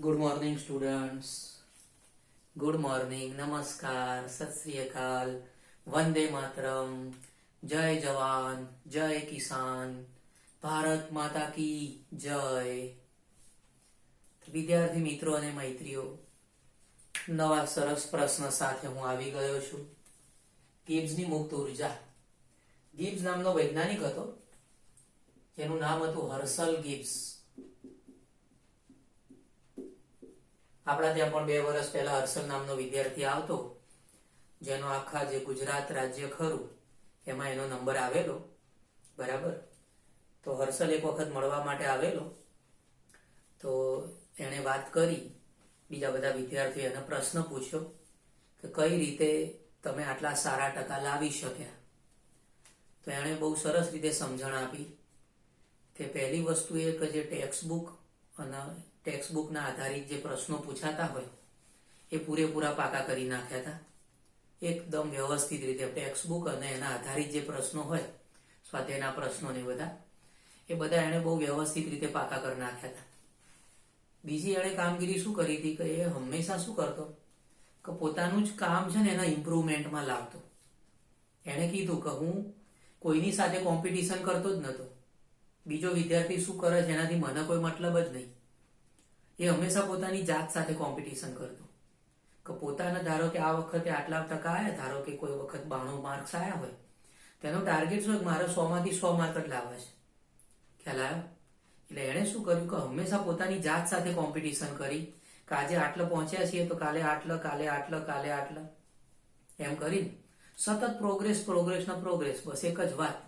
Good morning students good morning નમસ્કાર સત શ્રી અકાલ વંદે માતરમ જય જવાન જય કિસાન ભારત માતા કી જય વિદ્યાર્થી મિત્રો અને મૈત્રીઓ, નવા સરસ પ્રશ્ન સાથે હું આવી ગયો છું. ગિબ્સની મુક્ત ઊર્જા. ગિબ્સ નામનો વૈજ્ઞાનિક હતો. જેનું નામ હતું હર્સલ ગિબ્સ. આપણા ત્યાં પણ બે વર્ષ પહેલા હર્ષલ નામનો વિદ્યાર્થી આવતો, જેનો આખા જે ગુજરાત રાજ્ય ખરું, એમાં એનો નંબર આવેલો. બરાબર? તો હર્ષલ એક વખત મળવા માટે આવેલો. તો એણે વાત કરી, બીજા બધા વિદ્યાર્થીઓ એને પ્રશ્ન પૂછ્યો કે કઈ રીતે તમે આટલા સારા ટકા લાવી શક્યા? તો એણે બહુ સરસ રીતે સમજણ આપી કે પહેલી વસ્તુ એ કે જે ટેક્સ્ટ બુક અને ટેક્સ્ટ બુકના આધારિત જે પ્રશ્નો પૂછાતા હોય, એ પૂરેપૂરા પાકા કરી નાખ્યા હતા. એકદમ વ્યવસ્થિત રીતે ટેક્સ્ટ બુક અને એના આધારિત જે પ્રશ્નો હોય, સ્વાધ્યાયના પ્રશ્નોને બધા, એ બધા એણે બહુ વ્યવસ્થિત રીતે પાકા કરી નાખ્યા હતા. બીજી એણે કામગીરી શું કરી હતી કે એ હંમેશા શું કરતો? કે પોતાનું જ કામ છે ને એના ઇમ્પ્રુવમેન્ટમાં લાવતો. એણે કીધું કે હું કોઈની સાથે કોમ્પિટિશન કરતો જ નહોતો બીજો વિદ્યાર્થી શું કરે છે એનાથી મને કોઈ મતલબ જ નહીં. એ હંમેશા પોતાની જાત સાથે કોમ્પિટિશન કરતો. કે પોતાના, ધારો કે આ વખતે આટલા ટકા આવ્યા ધારો કે કોઈ વખત બાણું માર્ક્સ આવ્યા હોય, તેનો ટાર્ગેટ શું મારે સો માંથી સો માર્ક જ લાવવા છે. ખ્યાલ આવ્યો? એટલે એણે શું કર્યું કે હંમેશા પોતાની જાત સાથે કોમ્પિટિશન કરી, કે આજે આટલો પહોંચ્યા છીએ તો કાલે આટલે, કાલે આટલો, કાલે આટલે. એમ કરીને સતત પ્રોગ્રેસ પ્રોગ્રેસ ને પ્રોગ્રેસ બસ એક જ વાત.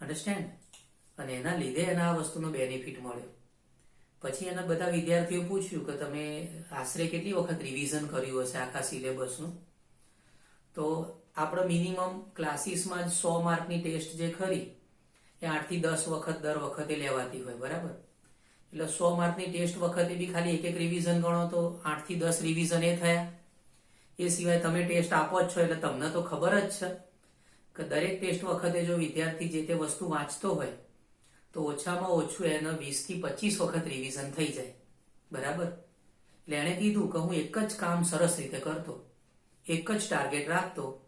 અન્ડરસ્ટેન્ડ અને એના લીધે એના આ વસ્તુનો બેનિફિટ મળ્યો. પછી એના બધા વિદ્યાર્થીઓ પૂછ્યું કે તમે આશરે કેટલી વખત રિવિઝન કર્યું હશે આખા સિલેબસનું તો આપણે મિનિમમ ક્લાસીસમાં જ સો માર્કની ટેસ્ટ જે ખરી, એ આઠથી દસ વખત દર વખતે લેવાતી હોય, બરાબર? એટલે સો માર્કની ટેસ્ટ વખતે બી ખાલી એક એક રિવિઝન ગણો તો આઠથી દસ રિવિઝન એ થયા. એ સિવાય તમે ટેસ્ટ આપો જ છો એટલે તમને તો ખબર જ છે કે દરેક ટેસ્ટ વખતે જો વિદ્યાર્થી જે તે વસ્તુ વાંચતો હોય તો ઓછામાં ઓછું એને વીસથી પચીસ વખત રિવિઝન થઈ જાય. બરાબર? એટલે એણે કીધું કે હું એક જ કામ સરસ રીતે કરતો, એક જ ટાર્ગેટ રાખતો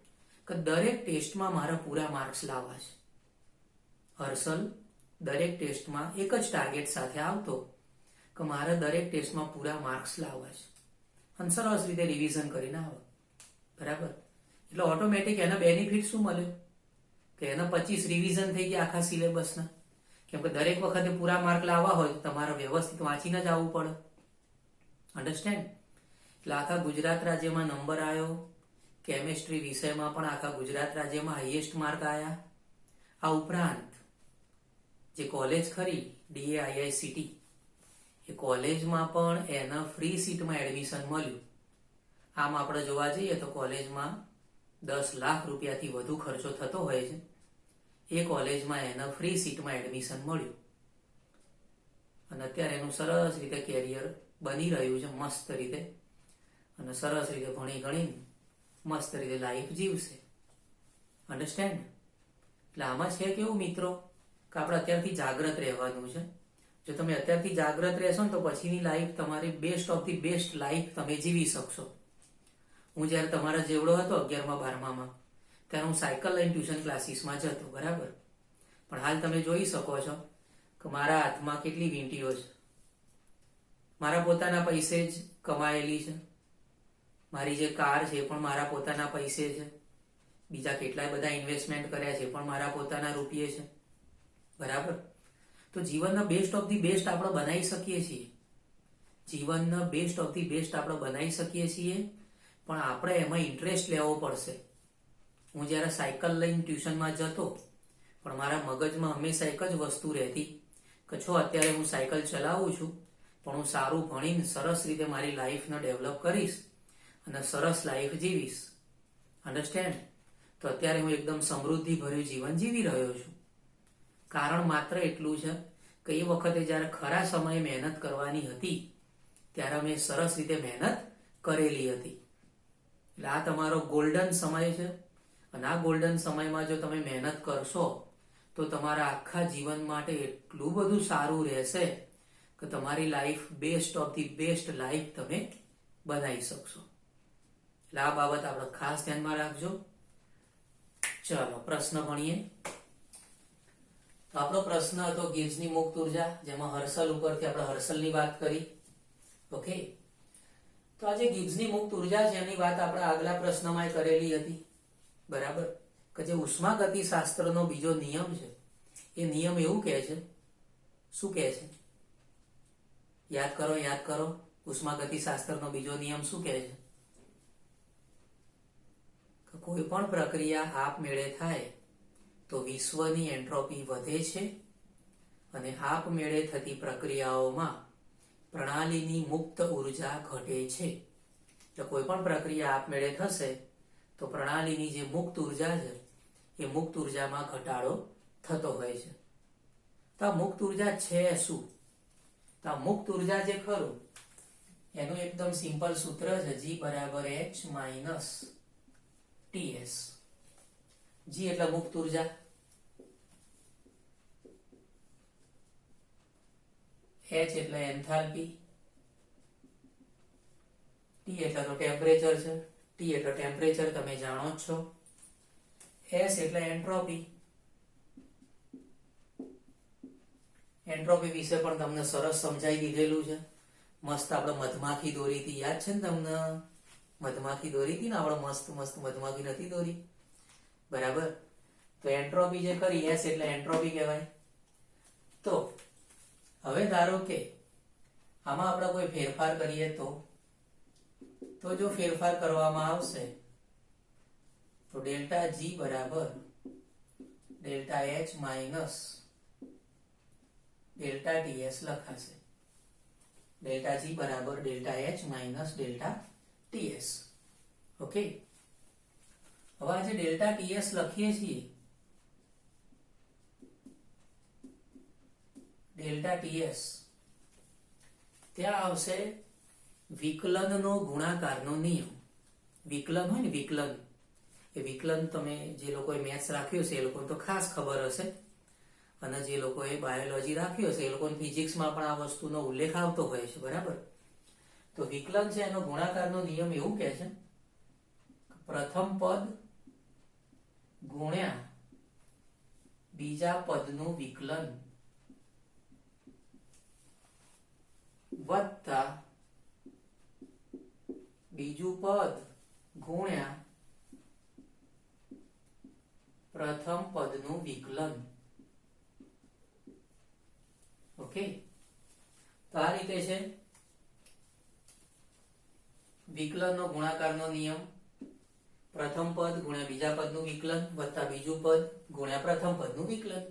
કે દરેક ટેસ્ટમાં મારા પૂરા માર્ક્સ લાવવા છે હર્ષલ દરેક ટેસ્ટમાં એક જ ટાર્ગેટ સાથે આવતો કે મારે દરેક ટેસ્ટમાં પૂરા માર્ક્સ લાવવા છે અને સરસ રીતે રિવિઝન કરીને આવે. બરાબર? એટલે ઓટોમેટિક એના બેનિફિટ શું મળ્યો કે એના પચીસ રિવિઝન થઈ ગયા આખા સિલેબસના કેમ કે દરેક વખતે પૂરા માર્ક લાવવા હોય તમારે વ્યવસ્થિત વાંચીને જ આવવું પડે. અન્ડરસ્ટેન્ડ એટલે આખા ગુજરાત રાજ્યમાં નંબર આવ્યો કેમેસ્ટ્રી વિષયમાં પણ આખા ગુજરાત રાજ્યમાં હાઈએસ્ટ માર્ક આવ્યા આ ઉપરાંત જે કોલેજ ખરી ડીએઆઈઆઈસીટી એ કોલેજમાં પણ એના ફ્રી સીટમાં એડમિશન મળ્યું. આમ આપણે જોવા જઈએ તો કોલેજમાં દસ લાખ રૂપિયાથી વધુ ખર્ચો થતો હોય છે. એ કોલેજમાં એને ફ્રી સીટમાં એડમિશન મળ્યું. અને અત્યારે એનું સરસ રીતે કેરિયર બની રહ્યું છે, મસ્ત રીતે. અને સરસ રીતે ભણી ગણી મસ્ત રીતે લાઈફ જીવશે. અન્ડરસ્ટેન્ડ એટલે આમાં છે કેવું મિત્રો? કે આપણે અત્યારથી જાગ્રત રહેવાનું છે. જો તમે અત્યારથી જાગ્રત રહેશો ને તો પછીની લાઈફ તમારી best of the best life તમે જીવી શકશો. હું જ્યારે તમારા જેવડો હતો અગિયારમાં બારમામાં ત્યારે હું સાયકલ લઈને ટ્યુશન ક્લાસીસમાં જતો બરાબર? પણ હાલ તમે જોઈ શકો છો કે મારા હાથમાં કેટલી વીંટીઓ છે. મારા પોતાના પૈસે જ કમાયેલી છે. મારી જે કાર છે એ પણ મારા પોતાના પૈસે છે. બીજા કેટલાય બધા ઇન્વેસ્ટમેન્ટ કર્યા છે પણ મારા પોતાના રૂપિયે છે. બરાબર? તો જીવનના બેસ્ટ ઓફ ધી બેસ્ટ આપણે બનાવી શકીએ છીએ. જીવનના બેસ્ટ ઓફ ધી બેસ્ટ આપણે બનાવી શકીએ છીએ, પણ આપણે એમાં ઇન્ટરેસ્ટ લેવો પડશે. હું જ્યારે સાયકલ લઈને ટ્યુશનમાં જતો, પણ મારા મગજમાં હંમેશા એક જ વસ્તુ રહેતી કે છો, અત્યારે હું સાયકલ ચલાવું છું, પણ હું સારું ભણીને સરસ રીતે મારી લાઈફને ડેવલપ કરીશ અને સરસ લાઈફ જીવીશ. અન્ડરસ્ટેન્ડ તો અત્યારે હું એકદમ સમૃદ્ધિ ભર્યું જીવન જીવી રહ્યો છું. કારણ માત્ર એટલું છે કે એ વખતે જ્યારે ખરા સમયે મહેનત કરવાની હતી, ત્યારે મેં સરસ રીતે મહેનત કરેલી હતી. એટલે આ તમારો ગોલ્ડન સમય છે. અને આ ગોલ્ડન સમયમાં જો તમે મહેનત કરશો, તો તમારા આખા જીવન માટે એટલું બધું સારું રહેશે કે તમારી life best of the best life તમે બનાવી શકશો. એટલે આ બાબત આપણે ખાસ ધ્યાનમાં રાખજો. ચલો, પ્રશ્ન ભણીએ. તો આપણો પ્રશ્ન હતો ગિબ્સની મુક્ત ઊર્જા, જેમાં હર્ષલ ઉપરથી આપણે હર્ષલની વાત કરી. ઓકે તો આજે ગિબ્સની મુક્ત ઊર્જા છે, એની વાત આપણે આગલા પ્રશ્નમાં કરેલી હતી. બરાબર? કે જે ઉષ્માગતિ શાસ્ત્રનો બીજો નિયમ છે, એ નિયમ એવું કહે છે, શું કહે છે? યાદ કરો યાદ કરો, ઉષ્માગતિ શાસ્ત્રનો બીજો નિયમ શું કહે છે? કોઈ પણ પ્રક્રિયા આપમેળે થાય, તો વિશ્વની એન્ટ્રોપી વધે છે અને આપમેળે થતી પ્રક્રિયાઓમાં પ્રણાલીની મુક્ત ઊર્જા ઘટે છે. એટલે કોઈ પણ પ્રક્રિયા આપમેળે થશે તો પ્રણાલીની જે મુક્ત ઊર્જા છે, એ મુક્ત ઉર્જામાં ઘટાડો થતો હોય છે. તો આ મુક્ત ઊર્જા છે શું? તો આ મુક્ત ઊર્જા જે ખરું, એનું એકદમ સિમ્પલ સૂત્ર છે જી બરાબર એચ માઇનસ ટીએસ જી એટલે મુક્ત ઊર્જા. એચ એટલે એન્થાલ્પી. ટી એટલે તો ટેમ્પરેચર છે. ટી એટલે ટેમ્પરેચર તમે જાણો જ છો. એસ એટલે એન્ટ્રોપી એન્ટ્રોપી વિશે પણ તમને સરસ સમજાઈ દીધેલું છે. મસ્ત આપણે મધમાખી દોરી હતી. યાદ છે ને તમને? મધમાખી દોરી હતી ને આપણે મસ્ત મસ્ત મધમાખી નથી દોરી? બરાબર? તો એન્ટ્રોપી જે કરી એસ એટલે એન્ટ્રોપી કહેવાય. તો, હવે ધારો કે આમાં આપણે કોઈ ફેરફાર કરીએ તો તો જો ફેરફાર કરવામાં આવશે, તો ડેલ્ટા જી બરાબર delta H minus delta TS લખાશે. ડેલ્ટા જી બરાબર delta H minus delta TS okay? હવે આજે ડેલ્ટા ટીએસ લખીએ છીએ. ડેલ્ટા ટીએસ ત્યાં આવશે વિકલનનો ગુણાકારનો નિયમ. વિકલન હોય ને વિકલન. એ વિકલન તમે જે લોકોએ મેથ્સ રાખ્યું છે, એ લોકોને તો ખાસ ખબર હશે. અને જે લોકોએ બાયોલોજી રાખ્યો છે, એ લોકોને ફિઝિક્સમાં પણ આ વસ્તુનો ઉલ્લેખ આવતો હોય છે, બરાબર? તો વિકલન છે, એનો ગુણાકારનો નિયમ એવું કહે છે, પ્રથમ પદ ગુણ્યા બીજા પદનું વિકલન વત્તા બીજું પદ ગુણ્યા પ્રથમ પદનું વિકલન. ઓકે? તો આ રીતે છે. વિકલનનો ગુણાકારનો નિયમ. પ્રથમ પદ ગુણ્યા બીજા પદનું વિકલન વત્તા બીજું પદ ગુણ્યા પ્રથમ પદનું વિકલન.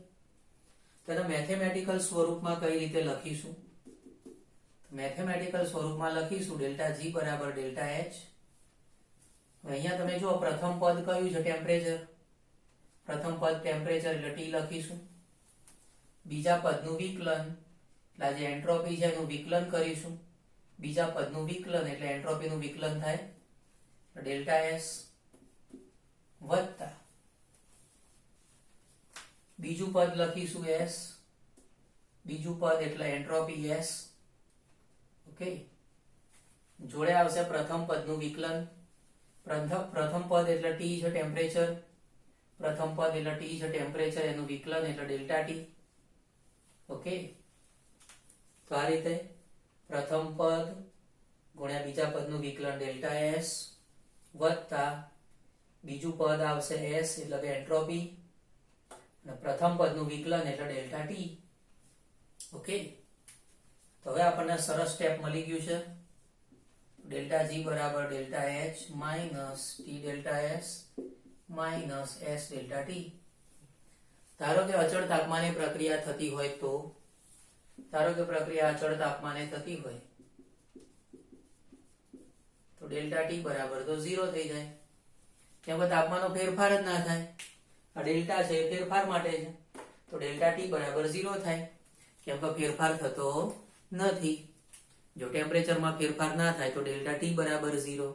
તેના મેથેમેટિકલ સ્વરૂપમાં કઈ રીતે લખીશું? મેથેમેટિકલ સ્વરૂપમાં લખીશું, ડેલ્ટા જી બરાબર ડેલ્ટા એચ. અહીંયા તમે જુઓ, પ્રથમ પદ કયું છે ટેમ્પરેચર? પ્રથમ પદ ટેમ્પરેચર એટલે ટી લખીશું. બીજા પદનું વિકલન, એટલે જે એન્ટ્રોપી છે એનું વિકલન કરીશું. બીજા પદનું વિકલન એટલે એન્ટ્રોપીનું વિકલન થાય. ડેલ્ટા એસ વત્તા. બીજું પદ લખીશું એસ. બીજું પદ એટલે એન્ટ્રોપી એસ. ઓકે. જોડે આવશે પ્રથમ પદનું વિકલન. પ્રથમ પદ એટલે ટી છે ટેમ્પરેચર પ્રથમ પદ એટલે ટી છે ટેમ્પરેચર એનું વિકલન એટલે ડેલ્ટા ટી ઓકે? તો આ રીતે પ્રથમ પદ ગુણ્યા બીજા પદનું વિકલન ડેલ્ટા એસ વત્તા બીજું પદ આવશે એસ એટલે કે એન્ટ્રોપી. અને પ્રથમ પદનું વિકલન એટલે ડેલ્ટા ટી ઓકે? તો હવે આપણને સરસ સ્ટેપ મળી ગયું છે. ડેલ્ટા જી બરાબર delta H minus T delta S minus S delta T. ધારો કે અચળ તાપમાને પ્રક્રિયા થતી હોય તો, ધારો કે પ્રક્રિયા અચળ તાપમાને થતી હોય, તો ડેલ્ટા ટી બરાબર તો ઝીરો થઈ જાય. કે તાપમાનનો ફેરફાર જ ના થાય. આ ડેલ્ટા છે ફેરફાર માટે છે. તો ડેલ્ટા ટી બરાબર ઝીરો થાય. કેમ કે ફેરફાર થતો નથી. જો ટેમ્પરેચરમાં ફેરફાર ના થાય તો ડેલ્ટા ટી બરાબર ઝીરો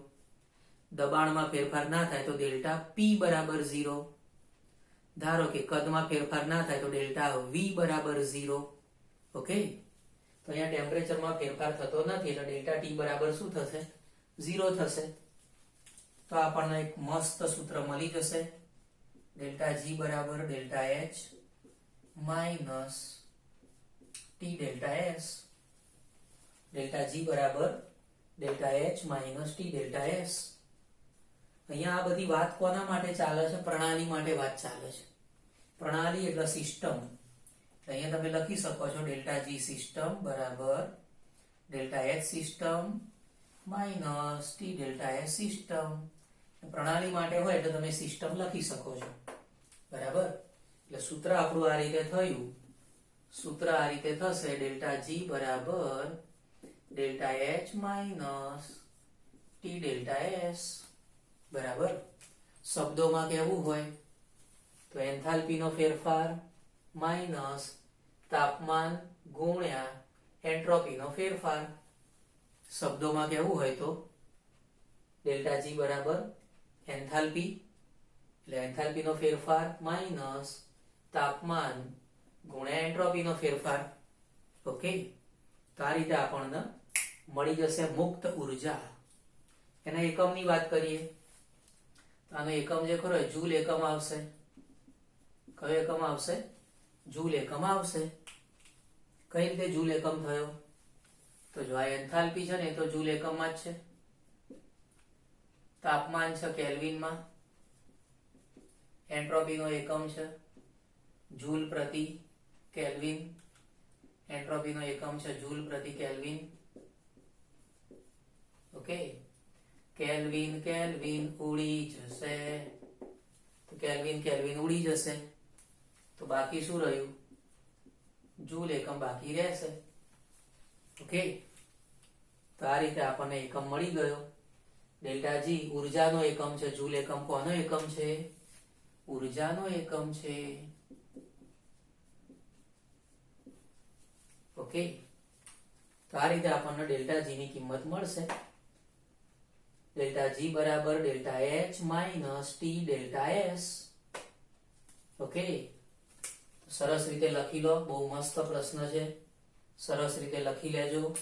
દબાણમાં ફેરફાર ના થાય તો ડેલ્ટા પી બરાબર ઝીરો ધારો કે કદમાં ફેરફાર ના થાય તો ડેલ્ટા વી બરાબર ઝીરો ઓકે? તો અહીંયા ટેમ્પરેચરમાં ફેરફાર થતો નથી એટલે ડેલ્ટા ટી બરાબર શું થશે? ઝીરો થશે. તો આપણને એક મસ્ત સૂત્ર મળી જશે. ડેલ્ટા જી બરાબર delta H minus T delta S delta G બરાબર delta H minus T delta S. અહીંયા આ બધી વાત કોના માટે ચાલે છે? પ્રણાલી માટે વાત ચાલે છે. પ્રણાલી એટલે સિસ્ટમ. અહીંયા તમે લખી શકો છો ડેલ્ટા જી સિસ્ટમ બરાબર delta H system minus T delta S system. પ્રણાલી માટે હોય એટલે તમે સિસ્ટમ લખી શકો છો. બરાબર? એટલે સૂત્ર આપણું આ રીતે થયું. સૂત્ર આ રીતે થશે ડેલ્ટા જી બરાબર delta H minus T delta S બરાબર? શબ્દોમાં કેવું હોય તો એન્થાલ્પીનો ફેરફાર માઇનસ તાપમાન ગુણ્યા એન્ટ્રોપીનો ફેરફાર. શબ્દોમાં કેવું હોય તો ડેલ્ટા જી બરાબર એન્થાલ્પી. એટલે એન્થાલ્પીનો ફેરફાર માઇનસ તાપમાન ગુણ્યા એન્ટ્રોપીનો ફેરફાર. ઓકે? તો આ રીતે આપણને મળી જશે મુક્ત ઊર્જા. એના એકમની વાત કરીએ, તો આનો એકમ જે ખરો જૂલ એકમ આવશે. કયો એકમ આવશે? જૂલ એકમ આવશે. કઈ રીતે જૂલ એકમ થયો? તો જો આ એન્થાલ્પી છે ને, એ તો જૂલ એકમમાં જ છે. તાપમાન છે કેલ્વિનમાં. એન્ટ્રોપીનો એકમ છે. જૂલ પ્રતિ કેલ્વિન. એન્ટ્રોપીનો એકમ છે જૂલ પ્રતિ કેલ્વિન. ઓકે કેલ્વિન કેલ્વિન ઉડી જશે. તો કેલ્વિન કેલ્વિન ઉડી જશે. તો બાકી શું રહ્યું? જૂલ એકમ બાકી રહેશે. ઓકે તો આ રીતે આપણને એકમ મળી ગયો. ડેલ્ટા જી, ઉર્જાનો એકમ છે. જૂલ એકમ કોનો એકમ છે? ઉર્જાનો એકમ છે. ઓકે તો આ રીતે આપણને ડેલ્ટા જી કિંમત મળશે. ડેલ્ટા જી બરાબર delta H minus T delta S. Okay? સરસ રીતે લખી લો. બહુ મસ્ત પ્રશ્ન છે. સરસ રીતે લખી લેજો.